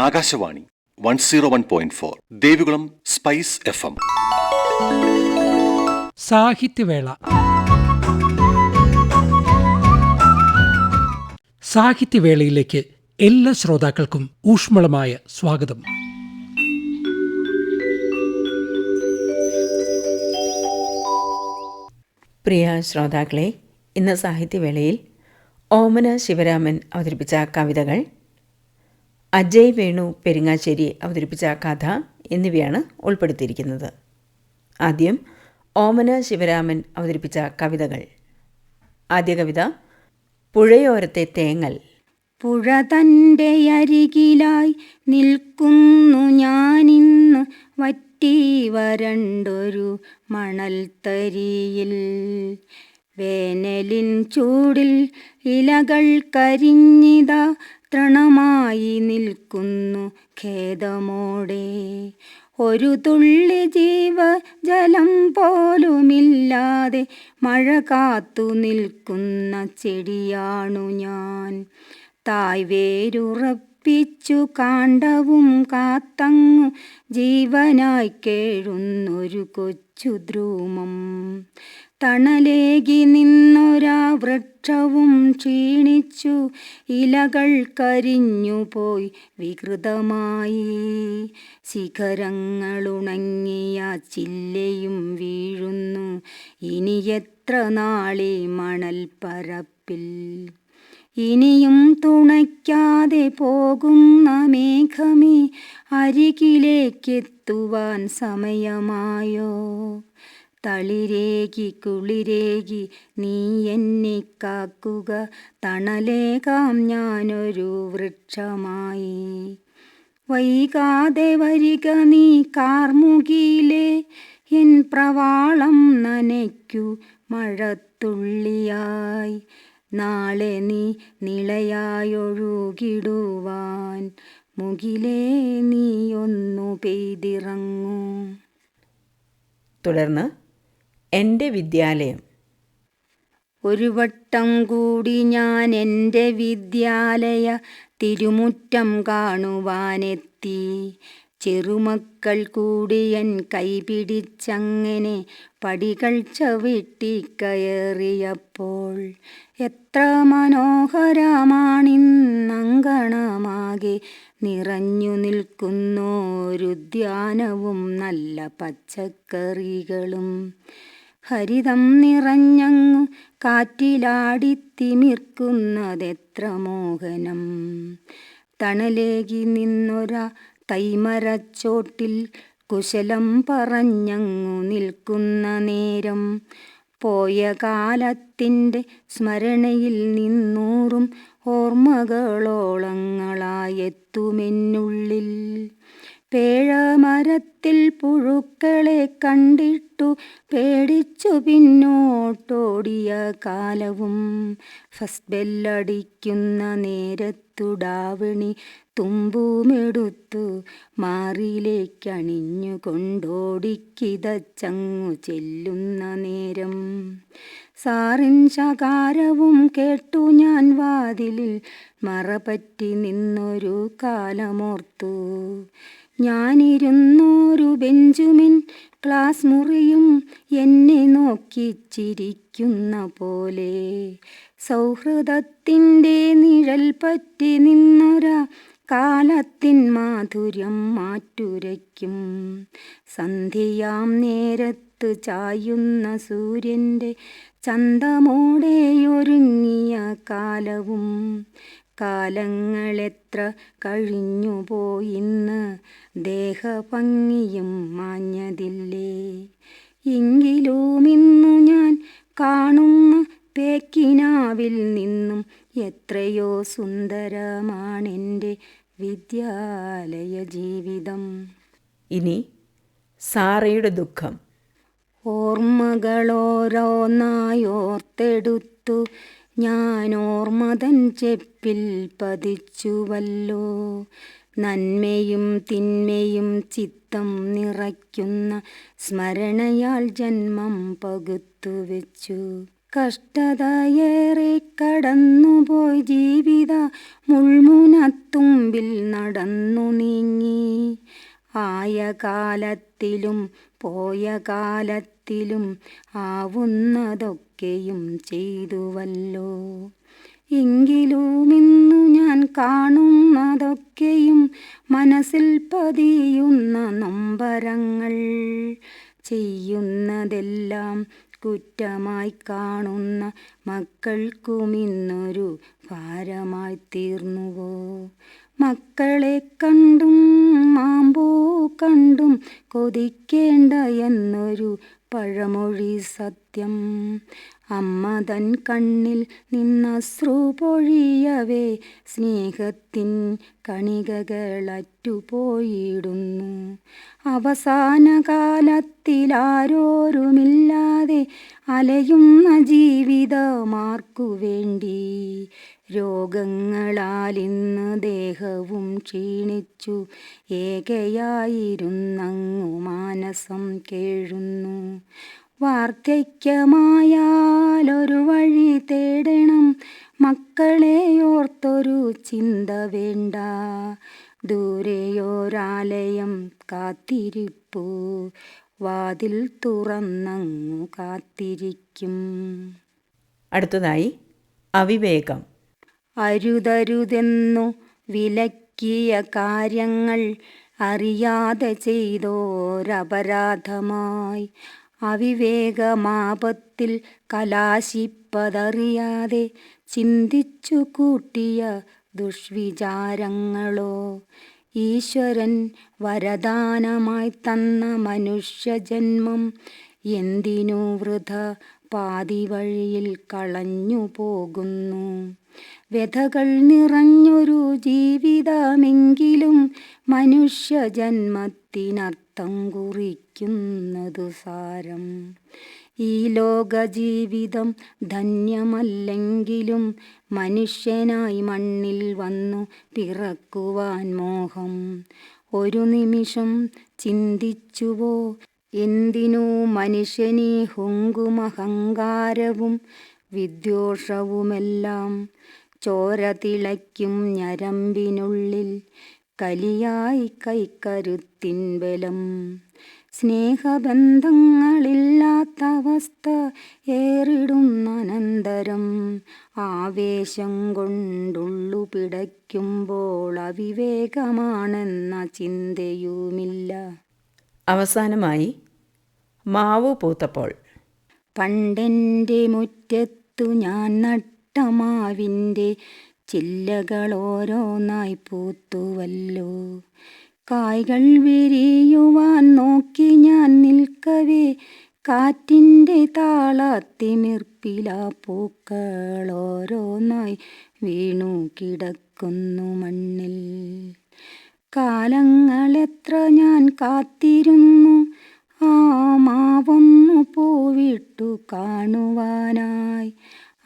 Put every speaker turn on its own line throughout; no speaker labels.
Akashvani one zero one point four Devikulam spice F M.
Sahityavela. സാഹിത്യവേളയിലേക്ക് എല്ലാ ശ്രോതാക്കൾക്കും ഊഷ്മളമായ സ്വാഗതം.
പ്രിയ ശ്രോതാക്കളെ ഇന്ന് സാഹിത്യവേളയിൽ ഓമന ശിവരാമൻ അവതരിപ്പിച്ച കവിതകൾ അജയ് വേണു പെരിങ്ങാശ്ശേരി അവതരിപ്പിച്ച കഥ എന്നിവയാണ് ഉൾപ്പെടുത്തിയിരിക്കുന്നത്. ആദ്യം ഓമന ശിവരാമൻ അവതരിപ്പിച്ച കവിതകൾ. ആദ്യ കവിത പുഴയോരത്തെ തേങ്ങൽ
പുഴ തന്റെ അരികിലായി നിൽക്കുന്നു ഞാനിന്ന് വറ്റി വരണ്ടൊരു മണൽത്തരിയിൽ വേനലിൻ ചൂടിൽ ഇലകൾ കരിഞ്ഞിതാ തൃണമായി നിൽക്കുന്നു ഖേദമോടെ. ഒരു തുള്ളി ജീവ ജലം പോലുമില്ലാതെ മഴ കാത്തു നിൽക്കുന്ന ചെടിയാണു ഞാൻ. തായ് വേരുറപ്പിച്ചു കാണ്ടവും കാത്തങ്ങു ജീവനായി കേഴുന്നൊരു കൊച്ചു ദ്രൂമം. തണലേകി നിന്നൊരാ വൃക്ഷവും ക്ഷീണിച്ചു ഇലകൾ കരിഞ്ഞുപോയി വികൃതമായി. ശിഖരങ്ങളുണങ്ങിയ ചില്ലയും വീഴുന്നു ഇനി എത്ര നാളെ മണൽപ്പരപ്പിൽ? ഇനിയും തുണയ്ക്കാതെ പോകുന്ന മേഘമേ അരികിലേക്കെത്തുവാൻ സമയമായോ? തളിരേകി കുളിരേകി നീ എന്നെ കാക്കുക. തണലേകാം ഞാനൊരു വൃക്ഷമായി. വൈകാതെ വരിക നീ കാർമുകിയിലെ എൻ പ്രവാളം നനയ്ക്കു മഴത്തുള്ളിയായി. നാളെ നീ നിളയായൊഴുകിടുവാൻ മുകിലേ നീയൊന്നു പെയ്തിറങ്ങൂ.
തുടർന്ന് എന്റെ വിദ്യാലയം.
ഒരു വട്ടം കൂടി ഞാൻ എന്റെ വിദ്യാലയ തിരുമുറ്റം കാണുവാനെത്തി. ചെറുമക്കൾ കൂടി കൂടിയൻ കൈപിടിച്ചങ്ങനെ പടികൾ ചവിട്ടി കയറിയപ്പോൾ എത്ര മനോഹരമാണിന്നങ്കണമാകെ നിറഞ്ഞു നിൽക്കുന്നോരുദ്യാനവും നല്ല പച്ചക്കറികളും. ഹരിതം നിറഞ്ഞങ്ങു കാറ്റിലാടിത്തിമിർക്കുന്നതെത്ര മോഹനം. തണലേകി നിന്നൊരാ തൈമരച്ചോട്ടിൽ കുശലം പറഞ്ഞങ്ങു നിൽക്കുന്ന നേരം പോയ കാലത്തിന്റെ സ്മരണയിൽ നിന്നൂറും ഓർമ്മകളോളങ്ങളായെത്തുമെന്നുള്ളിൽ. പേഴമരത്തിൽ പുഴുക്കളെ കണ്ടിട്ടു പേടിച്ചു പിന്നോട്ടോടിയ കാലവും ഫസ്റ്റ് ബെല്ലടിക്കുന്ന നേരത്തുടാവണി തുമ്പുമെടുത്തു മാറിയിലേക്കണിഞ്ഞു കൊണ്ടോടിക്കിതച്ചങ്ങു ചെല്ലുന്ന നേരം. സാറിൻ ശകാരവും കേട്ടു ഞാൻ വാതിലിൽ മറപറ്റി നിന്നൊരു കാലമോർത്തു. ഞാനിരുന്നൊരു ബെഞ്ചുമിൻ ക്ലാസ് മുറിയും എന്നെ നോക്കി ചിരിക്കുന്ന പോലെ സൗഹൃദത്തിന്റെ നിഴൽ പറ്റി നിന്നൊര കാലത്തിൻ മാധുര്യം മാറ്റുരയ്ക്കും. സന്ധ്യയാം നേരത്ത് ചായുന്ന സൂര്യന്റെ ചന്തമോടെയൊരുങ്ങിയ കാലവും. കാലങ്ങളെത്ര കഴിഞ്ഞുപോയിന്ന് ദേഹഭംഗിയും മാഞ്ഞതില്ലേ. എങ്കിലും ഇന്നു ഞാൻ കാണുന്ന പേക്കിനാവിൽ നിന്നും എത്രയോ സുന്ദരമാണെന്റെ വിദ്യാലയ ജീവിതം.
ഇനി സാറയുടെ ദുഃഖം.
ഓർമ്മകളോരോന്നായോർത്തെടുത്തു. ഞാൻ ഓർമ്മതൻ ചെപ്പിൽ പതിച്ചുവല്ലോ. നന്മയും തിന്മയും ചിത്തം നിറയ്ക്കുന്ന സ്മരണയാൽ ജന്മം പകുത്തു വെച്ചു കഷ്ടതയേറെ കടന്നുപോയി ജീവിത മുൾമുനത്തുമ്പിൽ നടന്നു നീങ്ങി. ആയ കാലത്തിലും പോയ കാലത്തിലും ആവുന്നതൊക്കെയും ചെയ്തുവല്ലോ. എങ്കിലും ഇന്നു ഞാൻ കാണുന്നതൊക്കെയും മനസ്സിൽ പതിയുന്ന നൊമ്പരങ്ങൾ. ചെയ്യുന്നതെല്ലാം കുറ്റമായി കാണുന്ന മക്കൾക്കും ഇന്നൊരു ഭാരമായി തീർന്നുവോ? മക്കളെ കണ്ടും മാമ്പോ കണ്ടും കൊതിക്കേണ്ട എന്നൊരു പഴമൊഴി സത്യം. അമ്മ തൻ കണ്ണിൽ നിന്നശ്രു പൊഴിയവേ സ്നേഹത്തിൻ കണികകളറ്റുപോയിടുന്നു. അവസാന കാലത്തിലാരോരുമില്ലാതെ അലയുന്ന ജീവിതമാർക്കു വേണ്ടി രോഗങ്ങളാൽ ഇന്ന് ദേഹവും ക്ഷീണിച്ചു ഏകയായിരുന്നങ്ങു മാനസം കേഴുന്നു. വാർദ്ധക്യമായാലൊരു വഴി തേടണം. മക്കളെ ഓർത്തൊരു ചിന്ത വേണ്ട. ദൂരെയോരാലയം കാത്തിരിപ്പു. വാതിൽ തുറന്നങ്ങു കാത്തിരിക്കും.
അടുത്തതായി അവിവേകം.
അരുതരുതെന്നു വിലക്കിയ കാര്യങ്ങൾ അറിയാതെ ചെയ്തോരപരാധമായി. അവിവേകമാപത്തിൽ കലാശിപ്പതറിയാതെ ചിന്തിച്ചു കൂട്ടിയ ദുഷ്വിചാരങ്ങളോ ഈശ്വരൻ വരദാനമായി തന്ന മനുഷ്യജന്മം എന്തിനു വൃഥ പാതി വഴിയിൽ കളഞ്ഞു പോകുന്നു വ്യഥകൾ നിറഞ്ഞൊരു ജീവിതമെങ്കിലും മനുഷ്യജന്മത്തിനർത്ഥം കുറിക്കുന്നതു സാരം. ഈ ലോക ജീവിതം ധന്യമല്ലെങ്കിലും മനുഷ്യനായി മണ്ണിൽ വന്നു പിറക്കുവാൻ മോഹം. ഒരു നിമിഷം ചിന്തിച്ചുവോ എന്തിനു മനുഷ്യനീ ഹുങ്കുമഹങ്കാരവും വിദ്വേഷവുമെല്ലാം? ചോര തിളയ്ക്കും ഞരമ്പിനുള്ളിൽ കലിയായി കൈക്കരുത്തിൻ ബലം സ്നേഹബന്ധങ്ങളില്ലാത്ത അവസ്ഥ ഏറിടുന്നനന്തരം. ആവേശം കൊണ്ടുള്ളു പിടയ്ക്കുമ്പോൾ അവിവേകമാണെന്ന ചിന്തയുമില്ല.
അവസാനമായി മാവു പൂത്തപ്പോൾ.
പണ്ടെന്റെ മുറ്റത്തു ഞാൻ നട്ട മാവിന്റെ ചില്ലകളോരോന്നായി പൂത്തുവല്ലോ. കായ്കൾ വിരിയുവാൻ നോക്കി ഞാൻ നിൽക്കവേ. കാറ്റിന്റെ താളത്തിമിർപ്പിലാ പൂക്കൾ ഓരോന്നായി വീണു കിടക്കുന്നു മണ്ണിൽ. കാലങ്ങളെത്ര ഞാൻ കാത്തിരുന്നു. ആ മാവൊന്നു പൂവിട്ടു കാണുവാനായി.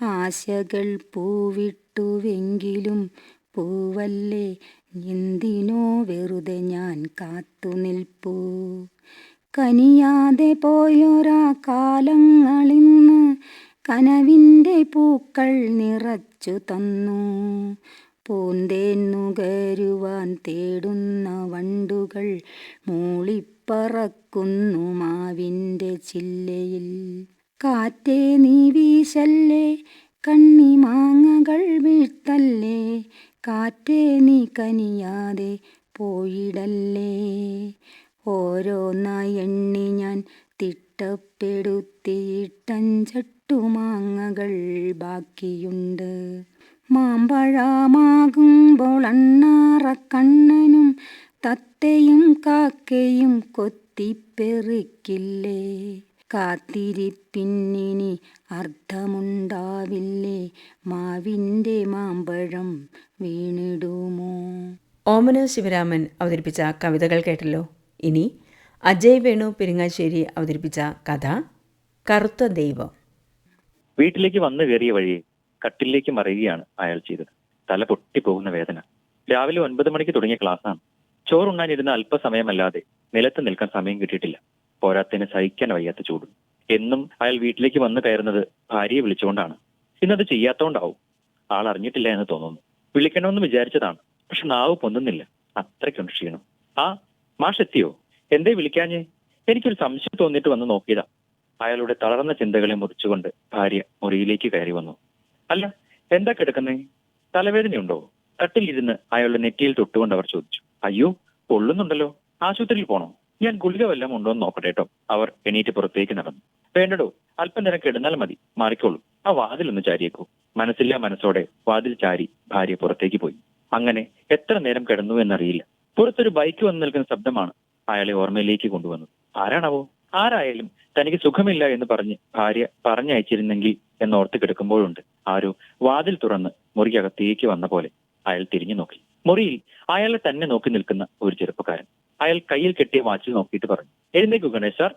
ആശകൾ പൂവിട്ടുവെങ്കിലും പൂവല്ലേ? എന്തിനോ വെറുതെ ഞാൻ കാത്തുനിൽപ്പൂ കനിയാതെ പോയൊരാ കാലങ്ങളിന്ന് കനവിന്റെ പൂക്കൾ നിറച്ചു തന്നു. പൂന്തേൻ നുകരുവാൻ തേടുന്ന വണ്ടുകൾ മൂളിപ്പറക്കുന്നു മാവിന്റെ ചില്ലയിൽ. കാറ്റേ നീ വീശല്ലേ? കണ്ണി മാങ്ങകൾ വീഴ്ത്തല്ലേ? കാറ്റേ നീ കനിയാതെ പോയിടല്ലേ? ഓരോന്നായി എണ്ണി ഞാൻ തിട്ടപ്പെടുത്തിയിട്ടഞ്ചട്ടു മാങ്ങകൾ ബാക്കിയുണ്ട്. മാമ്പഴമാകുമ്പോൾ അണ്ണാറക്കണ്ണനും തത്തയും കാക്കയും കൊത്തിപ്പെറുക്കില്ലേ? കാത്തിരിപ്പിന്നിനി അർത്ഥമുണ്ടാവില്ലേ മാവിന്റെ മാമ്പഴം വീണിടുമോ?
ഓമന ശിവരാമൻ അവതരിപ്പിച്ച കവിതകൾ കേട്ടല്ലോ. ഇനി അജയ് വേണു പെരിങ്ങാശ്ശേരി അവതരിപ്പിച്ച കഥ കറുത്ത ദൈവം.
വീട്ടിലേക്ക് വന്നു കയറിയ വഴി കട്ടിലേക്ക് മറിയുകയാണ് അയാൾ ചെയ്തത്. തല പൊട്ടിപ്പോകുന്ന വേദന. രാവിലെ ഒൻപത് മണിക്ക് തുടങ്ങിയ ക്ലാസ്സാണ്. ചോറുണ്ണാനിരുന്ന അല്പസമയമല്ലാതെ നിലത്ത് നിൽക്കാൻ സമയം കിട്ടിയിട്ടില്ല. പോരാത്തിന് സഹിക്കാൻ വയ്യാത്ത ചൂടും. എന്നും അയാൾ വീട്ടിലേക്ക് വന്ന് കയറുന്നത് ഭാര്യയെ വിളിച്ചുകൊണ്ടാണ്. ഇന്നത് ചെയ്യാത്തോണ്ടാവും. ആൾ അറിഞ്ഞിട്ടില്ല എന്ന് തോന്നുന്നു. വിളിക്കണമെന്ന് വിചാരിച്ചതാണ്. പക്ഷെ നാവ് പൊന്നുന്നില്ല അത്രയ്ക്കുണ്ട് ക്ഷീണം. ആ മാഷ് എത്തിയോ? എന്തേ വിളിക്കാഞ്ഞേ? എനിക്കൊരു സംശയം തോന്നിയിട്ട് വന്ന് നോക്കിയതാ. അയാളുടെ തളർന്ന ചിന്തകളെ മുറിച്ചുകൊണ്ട് ഭാര്യ മുറിയിലേക്ക് കയറി വന്നു. അല്ല എന്താ കിടക്കുന്നേ? തലവേദനയുണ്ടോ? തട്ടിലിരുന്ന് അയാളുടെ നെറ്റിയിൽ തൊട്ടുകൊണ്ട് അവർ ചോദിച്ചു. അയ്യോ പൊള്ളുന്നുണ്ടല്ലോ. ആശുപത്രിയിൽ പോണോ? ഞാൻ ഗുളിക വല്ലതും ഉണ്ടോ എന്ന് നോക്കട്ടെ കേട്ടോ. അവർ എണീറ്റ് പുറത്തേക്ക് നടന്നു. വേണ്ടടോ അല്പം നേരം കിടന്നാൽ മതി. മാറിക്കോളൂ. ആ വാതിൽ ഒന്ന് ചാരിയേക്കൂ. മനസ്സില്ലാ മനസ്സോടെ വാതിൽ ചാരി ഭാര്യ പുറത്തേക്ക് പോയി. അങ്ങനെ എത്ര നേരം കിടന്നു എന്നറിയില്ല. പുറത്തൊരു ബൈക്ക് വന്നു നിൽക്കുന്ന ശബ്ദമാണ് അയാളെ ഓർമ്മയിലേക്ക് കൊണ്ടുവന്നത്. ആരാണാവോ? ആരായാലും തനിക്ക് സുഖമില്ല എന്ന് പറഞ്ഞ് ഭാര്യ പറഞ്ഞയച്ചിരുന്നെങ്കിൽ എന്നോർത്ത് കിടക്കുമ്പോഴുണ്ട്. ആരോ വാതിൽ തുറന്ന് മുറിക്കകത്തേക്ക് വന്ന പോലെ അയാൾ തിരിഞ്ഞു നോക്കി. മുറിയിൽ അയാളെ തന്നെ നോക്കി നിൽക്കുന്ന ഒരു ചെറുപ്പക്കാരൻ. അയാൾ കയ്യിൽ കെട്ടിയ വാച്ചിൽ നോക്കിയിട്ട് പറഞ്ഞു എഴുന്നേക്കൂ ഗണേശ് സാർ.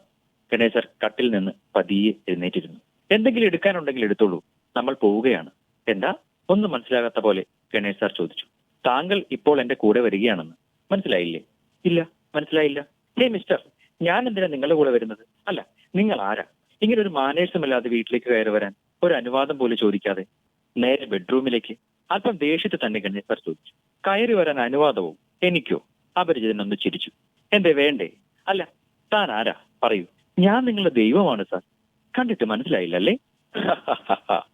ഗണേശ് സാർ കട്ടിൽ നിന്ന് പതിയെ എഴുന്നേറ്റിരുന്നു. എന്തെങ്കിലും എടുക്കാനുണ്ടെങ്കിൽ എടുത്തോളൂ. നമ്മൾ പോവുകയാണ്. എന്താ? ഒന്നും മനസ്സിലാകാത്ത പോലെ ഗണേശ് സാർ ചോദിച്ചു. താങ്കൾ ഇപ്പോൾ എന്റെ കൂടെ വരികയാണെന്ന്. മനസ്സിലായില്ലേ? ഇല്ല മനസ്സിലായില്ല. ഹേ മിസ്റ്റർ ഞാൻ എന്തിനാ നിങ്ങളുടെ കൂടെ വരുന്നത്? അല്ല നിങ്ങൾ ആരാ? ഇങ്ങനെ ഒരു മാനേഴ്സുമില്ലാതെ വീട്ടിലേക്ക് കയറി വരാൻ ഒരു അനുവാദം പോലും ചോദിക്കാതെ നേരെ ബെഡ്റൂമിലേക്ക് അല്പം ദേഷ്യത്തിൽ തന്നെ ഗണേശ് സാർ ചോദിച്ചു. കയറി വരാൻ അനുവാദവും എനിക്കോ? അപരിചിതൻ ഒന്ന് ചിരിച്ചു. എന്തേ വേണ്ടേ? അല്ല താൻ ആരാ? പറയൂ. ഞാൻ നിങ്ങളുടെ ദൈവമാണ് സാർ. കണ്ടിട്ട് മനസ്സിലായില്ല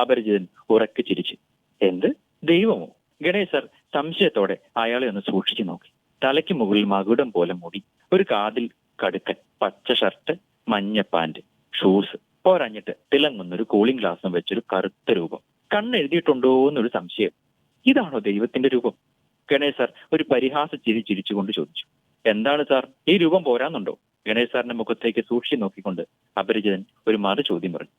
അപരിചിതൻ ഉറക്കെ ചിരിച്ചു. എന്ത്? ദൈവമോ? ഗണേശ് സാർ സംശയത്തോടെ അയാളെ ഒന്ന് സൂക്ഷിച്ചു നോക്കി. തലയ്ക്ക് മുകളിൽ മകുടം പോലെ മുടി ഒരു കാതിൽ കടുക്കൻ പച്ച ഷർട്ട് മഞ്ഞ പാന്റ് ഷൂസ് പോരാഞ്ഞിട്ട് തിളങ്ങുന്നൊരു കൂളിംഗ് ഗ്ലാസും വെച്ചൊരു കറുത്ത രൂപം. കണ്ണെഴുതിയിട്ടുണ്ടോ എന്നൊരു സംശയം. ഇതാണോ ദൈവത്തിന്റെ രൂപം? ഗണേശ് സാർ ഒരു പരിഹാസ ചിരി ചിരിച്ചുകൊണ്ട് ചോദിച്ചു. എന്താണ് സാർ? ഈ രൂപം പോരാന്നുണ്ടോ? ഗണേഷ് സാറിന്റെ മുഖത്തേക്ക് സൂക്ഷി നോക്കിക്കൊണ്ട് അപരിചിതൻ ഒരു മറു ചോദ്യം പറഞ്ഞു.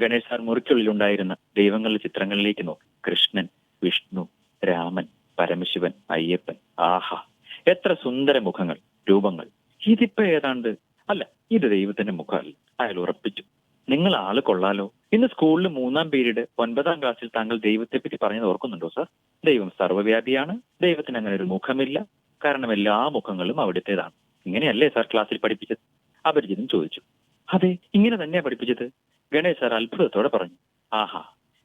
ഗണേഷ് സാർ മുറിക്കുള്ളിലുണ്ടായിരുന്ന ദൈവങ്ങളുടെ ചിത്രങ്ങളിലേക്ക് നോക്കി. കൃഷ്ണൻ വിഷ്ണു രാമൻ പരമശിവൻ അയ്യപ്പൻ ആഹാ എത്ര സുന്ദര മുഖങ്ങൾ രൂപങ്ങൾ. ഇതിപ്പോ ഏതാണ്ട്? അല്ല ഇത് ദൈവത്തിന്റെ മുഖമല്ല. അയാൾ ഉറപ്പിച്ചു. നിങ്ങൾ ആൾ കൊള്ളാലോ. ഇന്ന് സ്കൂളിൽ മൂന്നാം പീരീഡ് ഒൻപതാം ക്ലാസ്സിൽ താങ്കൾ ദൈവത്തെ പറ്റി പറഞ്ഞത് ഓർക്കുന്നുണ്ടോ സാർ? ദൈവം സർവവ്യാപിയാണ് ദൈവത്തിന് അങ്ങനെ ഒരു മുഖമില്ല. കാരണം എല്ലാ മുഖങ്ങളും അവിടുത്തേതാണ്. ഇങ്ങനെയല്ലേ സാർ ക്ലാസ്സിൽ പഠിപ്പിച്ചത്? അപരിചിതൻ ചോദിച്ചു. അതെ ഇങ്ങനെ തന്നെയാ പഠിപ്പിച്ചത്? ഗണേശ് സാർ അത്ഭുതത്തോടെ പറഞ്ഞു. ആഹാ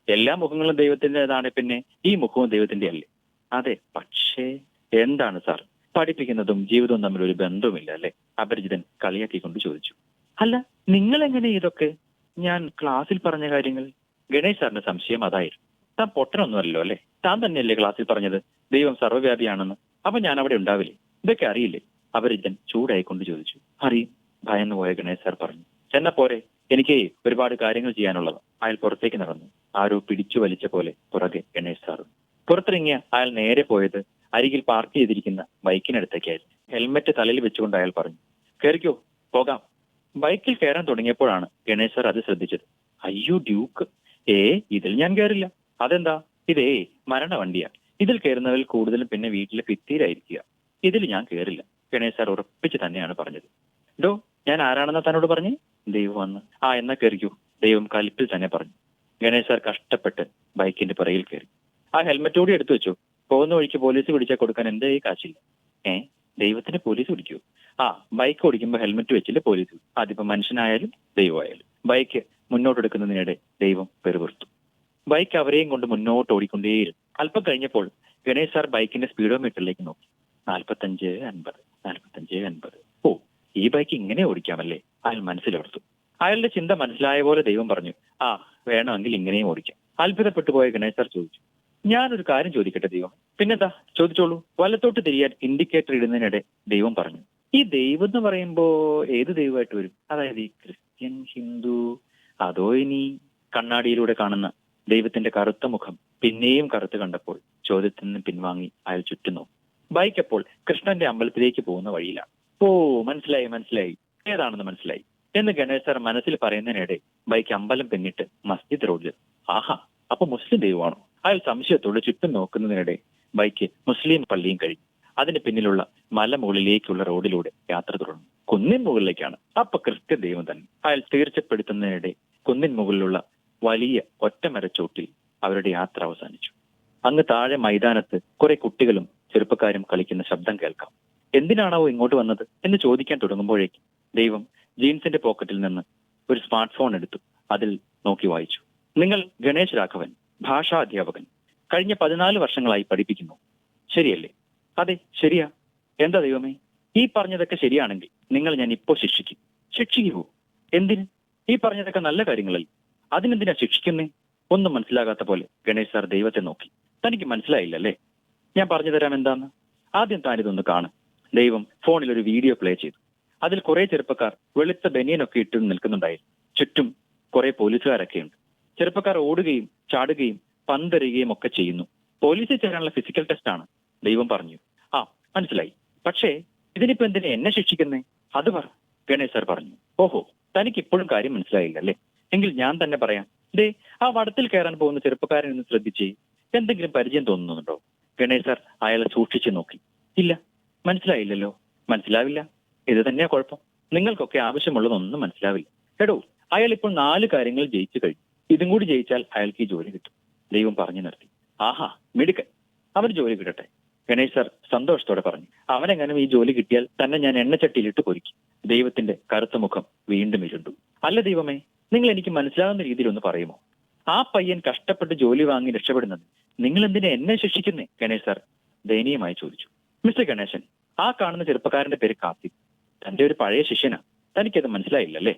എല്ലാ മുഖങ്ങളും ദൈവത്തിന്റെതാണ് പിന്നെ. ഈ മുഖവും ദൈവത്തിന്റെ അല്ലേ അതെ പക്ഷേ എന്താണ് സാർ പഠിപ്പിക്കുന്നതും ജീവിതവും തമ്മിൽ ഒരു ബന്ധവുമില്ല അല്ലെ? അപരിചിതൻ കളിയാക്കിക്കൊണ്ട് ചോദിച്ചു. അല്ല നിങ്ങൾ എങ്ങനെ ഇതൊക്കെ? ഞാൻ ക്ലാസ്സിൽ പറഞ്ഞ കാര്യങ്ങൾ. ഗണേശ് സാറിന്റെ സംശയം അതായിരുന്നു. താൻ പൊട്ടനൊന്നുമല്ലോ അല്ലെ? താൻ തന്നെയല്ലേ ക്ലാസ്സിൽ പറഞ്ഞത്? ദൈവം സർവവ്യാപിയാണെന്ന്. അപ്പൊ ഞാൻ അവിടെ ഉണ്ടാവില്ലേ? ഇതൊക്കെ അറിയില്ലേ? അപരിചിതൻ ചൂടായിക്കൊണ്ട് ചോദിച്ചു. അറിയും ഭയന്നു പോയ ഗണേശ് സാർ പറഞ്ഞു. ചെന്ന പോരെ എനിക്ക് ഒരുപാട് കാര്യങ്ങൾ ചെയ്യാനുള്ളത്. അയാൾ പുറത്തേക്ക് നടന്നു. ആരോ പിടിച്ചു വലിച്ച പോലെ പുറകെ ഗണേശ് സാർ. പുറത്തിറങ്ങിയ അയാൾ നേരെ പോയത് അരികിൽ പാർക്ക് ചെയ്തിരിക്കുന്ന ബൈക്കിനടുത്തേക്കായിരുന്നു. ഹെൽമെറ്റ് തലയിൽ വെച്ചുകൊണ്ട് അയാൾ പറഞ്ഞു കയറിക്കോ പോകാം. ബൈക്കിൽ കയറാൻ തുടങ്ങിയപ്പോഴാണ് ഗണേശ് സാർ അത് ശ്രദ്ധിച്ചത്. അയ്യോ ഡ്യൂക്ക്. ഏ ഇതിൽ ഞാൻ കയറില്ല അതെന്താ? ഇതേ മരണ വണ്ടിയാ. ഇതിൽ കയറുന്നവരിൽ കൂടുതലും പിന്നെ വീട്ടിലെ ഭിത്തിയിലായിരിക്കുക. ഇതിൽ ഞാൻ കയറില്ല. ഗണേശ് സാർ ഉറപ്പിച്ച് തന്നെയാണ് പറഞ്ഞത്. ഡോ ഞാൻ ആരാണെന്ന് തന്നോട് പറഞ്ഞു? ദൈവം വന്ന്. ആ എന്നാ കയറിക്കൂ. ദൈവം കലിപ്പിൽ തന്നെ പറഞ്ഞു. ഗണേശ് സാർ കഷ്ടപ്പെട്ട് ബൈക്കിന്റെ പുറയിൽ കയറി. ആ ഹെൽമെറ്റ് കൂടി എടുത്തു വെച്ചു. പോകുന്ന വഴിക്ക് പോലീസ് പിടിച്ചാൽ കൊടുക്കാൻ എന്തേ കാശില്ല. ഏ ദൈവത്തിന് പോലീസ് പിടിക്കൂ. ആ ബൈക്ക് ഓടിക്കുമ്പോൾ ഹെൽമെറ്റ് വെച്ചില്ല പോലീസ്? അതിപ്പോ മനുഷ്യനായാലും ദൈവമായാലും. ബൈക്ക് മുന്നോട്ടെടുക്കുന്നതിനിടെ ദൈവം പെരുവിർത്തു ബൈക്ക് അവരെയും കൊണ്ട് മുന്നോട്ട് ഓടിക്കൊണ്ടേയിരുന്നു. അല്പം കഴിഞ്ഞപ്പോൾ ഗണേഷ് സാർ ബൈക്കിന്റെ സ്പീഡോമീറ്ററിലേക്ക് നോക്കി. നാൽപ്പത്തഞ്ച് അൻപത് നാൽപ്പത്തഞ്ച് അൻപത്. ഓ ഈ ബൈക്ക് ഇങ്ങനെ ഓടിക്കാമല്ലേ? അയാൾ മനസ്സിലോർത്തു. അയാളുടെ ചിന്ത മനസ്സിലായ പോലെ ദൈവം പറഞ്ഞു ആ വേണമെങ്കിൽ ഇങ്ങനെയും ഓടിക്കാം. അത്ഭുതപ്പെട്ടു പോയ ഗണേഷ് സാർ ചോദിച്ചു ഞാനൊരു കാര്യം ചോദിക്കട്ടെ ദൈവം? പിന്നെന്താ? ചോദിച്ചോളൂ. വലത്തോട്ട് തിരിയാൻ ഇൻഡിക്കേറ്റർ ഇടുന്നതിനിടെ ദൈവം പറഞ്ഞു ഈ ദൈവം എന്ന് പറയുമ്പോ ഏത് ദൈവമായിട്ട് വരും? അതായത് ഈ ക്രിസ്ത്യൻ ഹിന്ദു അതോ ഇനി കണ്ണാടിയിലൂടെ കാണുന്ന ദൈവത്തിന്റെ കറുത്ത മുഖം പിന്നെയും കറുത്ത് കണ്ടപ്പോൾ ചോദ്യത്തിൽ നിന്ന് പിൻവാങ്ങി അയാൾ ചുറ്റുന്നു ബൈക്ക് അപ്പോൾ കൃഷ്ണന്റെ അമ്പലത്തിലേക്ക് പോകുന്ന വഴിയിലാണ്. ഓ മനസ്സിലായി മനസ്സിലായി. ഏതാണെന്ന് മനസ്സിലായി. എന്ന് ഗണേശ് സാർ മനസ്സിൽ പറയുന്നതിനിടെ ബൈക്ക് അമ്പലം പിന്നിട്ട് മസ്ജിദ് റോഡിൽ ആഹാ അപ്പൊ മുസ്ലിം ദൈവമാണോ? അയാൾ സംശയത്തോട് ചുറ്റും നോക്കുന്നതിനിടെ ബൈക്ക് മുസ്ലിം പള്ളിയും കഴിഞ്ഞു. അതിന് പിന്നിലുള്ള മലമുകളിലേക്കുള്ള റോഡിലൂടെ യാത്ര തുടർന്നു. കുന്നിൻ മുകളിലേക്കാണ്. അപ്പൊ കൃത്യ ദൈവം തന്നെ. അയാൾ തീർച്ചപ്പെടുത്തുന്നതിനിടെ കുന്നിൻ മുകളിലുള്ള വലിയ ഒറ്റമരച്ചോട്ടിൽ അവരുടെ യാത്ര അവസാനിച്ചു. അങ്ങ് താഴെ മൈതാനത്ത് കുറെ കുട്ടികളും ചെറുപ്പക്കാരും കളിക്കുന്ന ശബ്ദം കേൾക്കാം. എന്തിനാണാവോ ഇങ്ങോട്ട് വന്നത് എന്ന് ചോദിക്കാൻ തുടങ്ങുമ്പോഴേക്കും ദൈവം ജീൻസിന്റെ പോക്കറ്റിൽ നിന്ന് ഒരു സ്മാർട്ട് ഫോൺ എടുത്തു. അതിൽ നോക്കി വായിച്ചു. നിങ്ങൾ ഗണേശ് രാഘവൻ ഭാഷാ അധ്യാപകൻ കഴിഞ്ഞ പതിനാല് വർഷങ്ങളായി പഠിപ്പിക്കുന്നു. ശരിയല്ലേ? അതെ ശരിയാ. എന്താ ദൈവമേ? ഈ പറഞ്ഞതൊക്കെ ശരിയാണെങ്കിൽ നിങ്ങൾ ഞാൻ ഇപ്പോ ശിക്ഷിക്കും. ശിക്ഷിക്കുമോ എന്തിന്? ഈ പറഞ്ഞതൊക്കെ നല്ല കാര്യങ്ങളല്ലേ. അതിനെന്തിനാ ശിക്ഷിക്കുന്നേ? ഒന്നും മനസ്സിലാകാത്ത പോലെ ഗണേശ് സാർ ദൈവത്തെ നോക്കി. തനിക്ക് മനസ്സിലായില്ലല്ലേ? ഞാൻ പറഞ്ഞു തരാം എന്താന്ന്. ആദ്യം താനിതൊന്ന് കാണും. ദൈവം ഫോണിൽ ഒരു വീഡിയോ പ്ലേ ചെയ്തു. അതിൽ കുറെ ചെറുപ്പക്കാർ വെളുത്ത ബനിയനൊക്കെ ഇട്ട് നിൽക്കുന്നുണ്ടായിരുന്നു. ചുറ്റും കുറെ പോലീസുകാരൊക്കെ ഉണ്ട് ചെറുപ്പക്കാർ ഓടുകയും ചാടുകയും പന്തെറിയുകയും ഒക്കെ ചെയ്യുന്നു. പോലീസിൽ ചേരാനുള്ള ഫിസിക്കൽ ടെസ്റ്റ് ആണ് ദൈവം പറഞ്ഞു. ആ മനസ്സിലായി. പക്ഷേ ഇതിനിപ്പോ എന്തിനാ എന്നെ ശിക്ഷിക്കുന്നേ? അത് പറ ഗണേശ് സാർ പറഞ്ഞു. ഓഹോ തനിക്ക് ഇപ്പോഴും കാര്യം മനസ്സിലായില്ല അല്ലേ എങ്കിൽ ഞാൻ തന്നെ പറയാം ദേ ആ വടത്തിൽ കയറാൻ പോകുന്ന ചെറുപ്പക്കാരൻ ഒന്ന് ശ്രദ്ധിച്ചേ. എന്തെങ്കിലും പരിചയം തോന്നുന്നുണ്ടോ? ഗണേശ് സാർ അയാളെ സൂക്ഷിച്ചു നോക്കി. ഇല്ല മനസ്സിലായില്ലല്ലോ. മനസ്സിലാവില്ല. ഇത് തന്നെയാ കുഴപ്പം. നിങ്ങൾക്കൊക്കെ ആവശ്യമുള്ളതൊന്നും മനസ്സിലാവില്ല. എടോ അയാൾ ഇപ്പോൾ നാല് കാര്യങ്ങൾ ജയിച്ചു കഴിഞ്ഞു. ഇതും കൂടി ജയിച്ചാൽ അയാൾക്ക് ഈ ജോലി കിട്ടും. ദൈവം പറഞ്ഞു നിർത്തി. ആഹാ മിടുക്കൻ. അവന് ജോലി കിട്ടട്ടെ. ഗണേശ് സാർ സന്തോഷത്തോടെ പറഞ്ഞു. അവനെങ്ങനെ ഈ ജോലി കിട്ടിയാൽ തന്നെ ഞാൻ എണ്ണച്ചട്ടിയിലിട്ട് പൊരിക്കും. ദൈവത്തിന്റെ കറുത്ത മുഖം വീണ്ടും ഇരുണ്ടു. അല്ല ദൈവമേ നിങ്ങൾ എനിക്ക് മനസ്സിലാകുന്ന രീതിയിൽ ഒന്ന് പറയുമോ? ആ പയ്യൻ കഷ്ടപ്പെട്ട് ജോലി വാങ്ങി രക്ഷപ്പെടുന്നത് നിങ്ങൾ എന്തിനാ എന്നെ ശിക്ഷിക്കുന്നേ? ഗണേശ് സാർ ദയനീയമായി ചോദിച്ചു. മിസ്റ്റർ ഗണേശൻ ആ കാണുന്ന ചെറുപ്പക്കാരന്റെ പേര് കാർത്തിക്. തന്റെ ഒരു പഴയ ശിഷ്യനാ. തനിക്കത് മനസ്സിലായില്ലല്ലേ?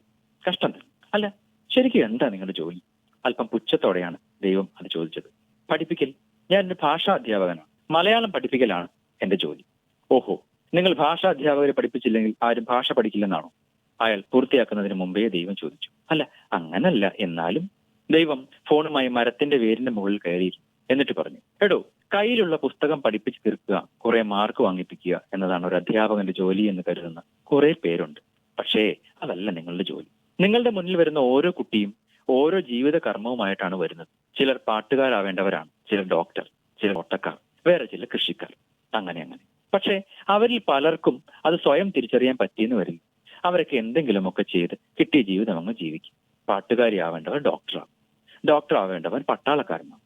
കഷ്ടം അല്ല ശരിക്കും എന്താ നിങ്ങളുടെ ജോലി? അല്പം പുച്ഛത്തോടെയാണ് ദൈവം അത് ചോദിച്ചത്. പഠിപ്പിക്കൽ? ഞാൻ ഒരു ഭാഷാ അധ്യാപകനാണ്. മലയാളം പഠിപ്പിക്കലാണ് എന്റെ ജോലി. ഓഹോ നിങ്ങൾ ഭാഷാ അധ്യാപകരെ പഠിപ്പിച്ചില്ലെങ്കിൽ ആരും ഭാഷ പഠിക്കില്ലെന്നാണോ? അയാൾ പൂർത്തിയാക്കുന്നതിന് മുമ്പേ ദൈവം ചോദിച്ചു. അല്ല അങ്ങനല്ല. എന്നാലും ദൈവം ഫോണുമായി മരത്തിന്റെ വേരിന്റെ മുകളിൽ കയറിയിരുന്നു. എന്നിട്ട് പറഞ്ഞു എടോ കയ്യിലുള്ള പുസ്തകം പഠിപ്പിച്ച് തീർക്കുക കുറെ മാർക്ക് വാങ്ങിപ്പിക്കുക എന്നതാണ് ഒരു അധ്യാപകന്റെ ജോലി എന്ന് കരുതുന്ന കുറെ പേരുണ്ട്. പക്ഷേ അതല്ല നിങ്ങളുടെ ജോലി. നിങ്ങളുടെ മുന്നിൽ വരുന്ന ഓരോ കുട്ടിയും ഓരോ ജീവിത കർമ്മവുമായിട്ടാണ് വരുന്നത്. ചിലർ പാട്ടുകാരാവേണ്ടവരാണ് ചിലർ ഡോക്ടർ ചിലർ ഓട്ടക്കാർ വേറെ ചില കൃഷിക്കാർ. അങ്ങനെ അങ്ങനെ. പക്ഷേ അവരിൽ പലർക്കും അത് സ്വയം തിരിച്ചറിയാൻ പറ്റിയെന്ന് വരില്ല. അവരൊക്കെ എന്തെങ്കിലുമൊക്കെ ചെയ്ത് കിട്ടിയ ജീവിതം അങ്ങ് ജീവിക്കും. പാട്ടുകാരിയാവേണ്ടവർ ഡോക്ടറാകും ഡോക്ടർ ആവേണ്ടവൻ പട്ടാളക്കാരനാകും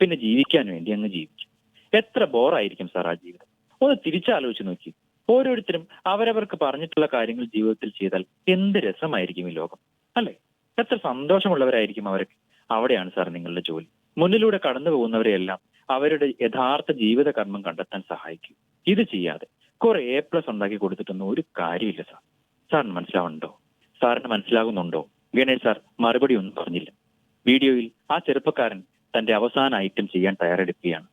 പിന്നെ ജീവിക്കാൻ വേണ്ടി അങ്ങ് ജീവിക്കും. എത്ര ബോറായിരിക്കും സാർ ആ ജീവിതം. ഒന്ന് തിരിച്ചാലോചിച്ച് നോക്കി. ഓരോരുത്തരും അവരവർക്ക് പറഞ്ഞിട്ടുള്ള കാര്യങ്ങൾ ജീവിതത്തിൽ ചെയ്താൽ എന്ത് രസമായിരിക്കും ഈ ലോകം. അല്ലെ? എത്ര സന്തോഷമുള്ളവരായിരിക്കും അവരൊക്കെ. അവിടെയാണ് സാർ നിങ്ങളുടെ ജോലി. മുന്നിലൂടെ കടന്നു പോകുന്നവരെയെല്ലാം അവരുടെ യഥാർത്ഥ ജീവിത കർമ്മം കണ്ടെത്താൻ സഹായിക്കും. ഇത് ചെയ്യാതെ കുറെ എ പ്ലസ് ഉണ്ടാക്കി കൊടുത്തിട്ടൊന്നും ഒരു കാര്യമില്ല സാർ സാറിന് മനസ്സിലാവുന്നുണ്ടോ? സാറിന് മനസ്സിലാകുന്നുണ്ടോ? ഗണേഷ് സാർ മറുപടി ഒന്നും പറഞ്ഞില്ല. വീഡിയോയിൽ ആ ചെറുപ്പക്കാരൻ തന്റെ അവസാന ഐറ്റം ചെയ്യാൻ തയ്യാറെടുക്കുകയാണ്.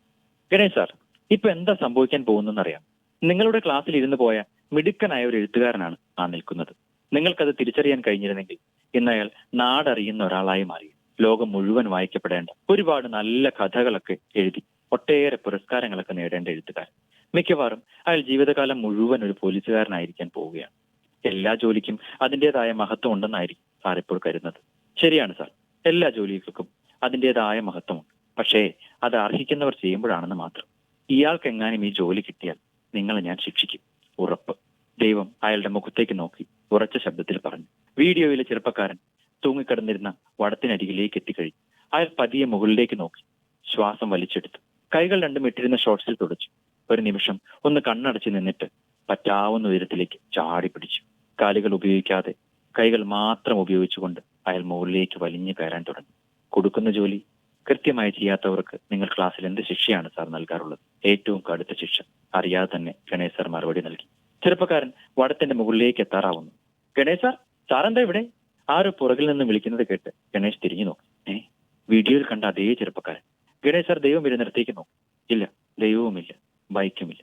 ഗണേഷ് സാർ ഇപ്പൊ എന്താ സംഭവിക്കാൻ പോകുന്നറിയാം നിങ്ങളുടെ ക്ലാസ്സിൽ ഇരുന്ന് പോയ മിടുക്കനായ ഒരു എഴുത്തുകാരനാണ് ആ നിൽക്കുന്നത്. നിങ്ങൾക്കത് തിരിച്ചറിയാൻ കഴിഞ്ഞിരുന്നെങ്കിൽ ഇന്നയാൾ നാടറിയുന്ന ഒരാളായി മാറി. ലോകം മുഴുവൻ വായിക്കപ്പെടേണ്ട ഒരുപാട് നല്ല കഥകളൊക്കെ എഴുതി ഒട്ടേറെ പുരസ്കാരങ്ങളൊക്കെ നേടേണ്ട എഴുത്തുകാരൻ. മിക്കവാറും അയാൾ ജീവിതകാലം മുഴുവൻ ഒരു പോലീസുകാരനായിരിക്കാൻ പോവുകയാണ്. എല്ലാ ജോലിക്കും അതിന്റെതായ മഹത്വം ഉണ്ടെന്നായിരിക്കും സാർ ഇപ്പോൾ കരുതുന്നത്. ശരിയാണ് സാർ. എല്ലാ ജോലികൾക്കും അതിന്റെതായ മഹത്വമുണ്ട്. പക്ഷേ അത് അർഹിക്കുന്നവർ ചെയ്യുമ്പോഴാണെന്ന് മാത്രം. ഇയാൾക്ക് എങ്ങാനും ഈ ജോലി കിട്ടിയാൽ നിങ്ങളെ ഞാൻ ശിക്ഷിക്കും. ഉറപ്പ്. ദൈവം അയാളുടെ മുഖത്തേക്ക് നോക്കി ഉറച്ച ശബ്ദത്തിൽ പറഞ്ഞു. വീഡിയോയിലെ ചെറുപ്പക്കാരൻ തൂങ്ങിക്കിടന്നിരുന്ന വടത്തിനരികിലേക്ക് എത്തിക്കഴിഞ്ഞു. അയാൾ പതിയെ മുകളിലേക്ക് നോക്കി. ശ്വാസം വലിച്ചെടുത്തു. കൈകൾ രണ്ടും ഇട്ടിരുന്ന ഷോർട്സിൽ തുടച്ചു. ഒരു നിമിഷം ഒന്ന് കണ്ണടച്ച് നിന്നിട്ട് പറ്റാവുന്ന ഉയരത്തിലേക്ക് ചാടി പിടിച്ചു. കാലുകൾ ഉപയോഗിക്കാതെ കൈകൾ മാത്രം ഉപയോഗിച്ചുകൊണ്ട് അയാൾ മുകളിലേക്ക് വലിഞ്ഞു കയറാൻ തുടങ്ങി. കൊടുക്കുന്ന ജോലി കൃത്യമായി ചെയ്യാത്തവർക്ക് നിങ്ങൾ ക്ലാസ്സിൽ എന്ത് ശിക്ഷയാണ് സാർ നൽകാറുള്ളത്? ഏറ്റവും കടുത്ത ശിക്ഷ. അറിയാതെ തന്നെ ഗണേശ് സാർ മറുപടി നൽകി. ചെറുപ്പക്കാരൻ വടത്തിന്റെ മുകളിലേക്ക് എത്താറാവുന്നു. ഗണേശ് സാർ സാർ എന്താ ഇവിടെ? ആരോ പുറകിൽ നിന്ന് വിളിക്കുന്നത് കേട്ട് ഗണേശ് തിരിഞ്ഞു നോക്കി. ഏ വീഡിയോയിൽ കണ്ട അതേ ചെറുപ്പക്കാരൻ. ഗണേശ് സാർ ദൈവം വരുന്നിടത്തേക്ക് നോക്കി. ഇല്ല ദൈവവുമില്ല ബൈക്കുമില്ല.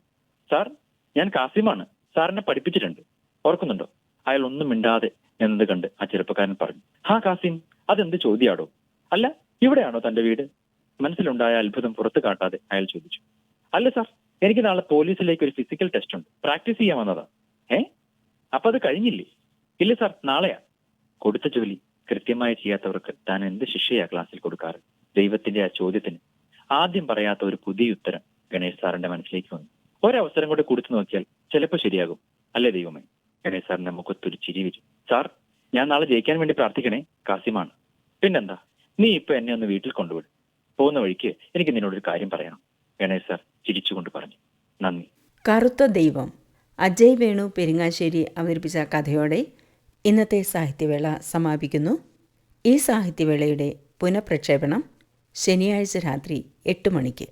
സാർ ഞാൻ കാസിമാണ്. സാറിനെ പഠിപ്പിച്ചിട്ടുണ്ട്. ഓർക്കുന്നുണ്ടോ? അയാൾ ഒന്നും മിണ്ടാതെ എന്നത് കണ്ട് ആ ചെറുപ്പക്കാരൻ പറഞ്ഞു ഹാ കാസിം അതെന്ത് ചോദ്യാടോ? അല്ല ഇവിടെയാണോ തന്റെ വീട്? മനസ്സിലുണ്ടായ അത്ഭുതം പുറത്തു കാട്ടാതെ അയാൾ ചോദിച്ചു അല്ല സാർ എനിക്ക് നാളെ പോലീസിലേക്ക് ഒരു ഫിസിക്കൽ ടെസ്റ്റ് ഉണ്ട്. പ്രാക്ടീസ് ചെയ്യാൻ വന്നതാ. ഏ? അപ്പൊ അത് കഴിഞ്ഞില്ലേ? ഇല്ല സാർ നാളെയാ. കൊടുത്ത ജോലി കൃത്യമായി ചെയ്യാത്തവർക്ക് താൻ എന്ത് ശിക്ഷയാ ക്ലാസ്സിൽ കൊടുക്കാറ്? ദൈവത്തിന്റെ ആ ചോദ്യത്തിന് ആദ്യം പറയാത്ത ഒരു പുതിയ ഉത്തരം ഗണേഷ് സാറിന്റെ മനസ്സിലേക്ക് വന്നു. ഒരവസരം കൂടി കൊടുത്തു നോക്കിയാൽ ചിലപ്പോൾ ശരിയാകും. അല്ലേ ദൈവമേ? ഗണേഷ് സാറിന്റെ മുഖത്തൊരു ചിരി സാർ ഞാൻ നാളെ ജയിക്കാൻ വേണ്ടി പ്രാർത്ഥിക്കണേ. കാസിമാണ്. പിന്നെന്താ? നീ ഇപ്പൊ എന്നെ ഒന്ന് വീട്ടിൽ കൊണ്ടുവിടും. പോകുന്ന വഴിക്ക് എനിക്ക് നിന്നോടൊരു കാര്യം പറയണം. ഗണേഷ് സാർ ചിരിച്ചുകൊണ്ട് പറഞ്ഞു. നന്ദി.
കറുത്ത ദൈവം. അജയ് വേണു പെരിങ്ങാശ്ശേരി അവതരിപ്പിച്ച കഥയോടെ ഇന്നത്തെ സാഹിത്യവേള സമാപിക്കുന്നു. ഈ സാഹിത്യവേളയുടെ പുനഃപ്രക്ഷേപണം ശനിയാഴ്ച രാത്രി എട്ട് മണിക്ക്.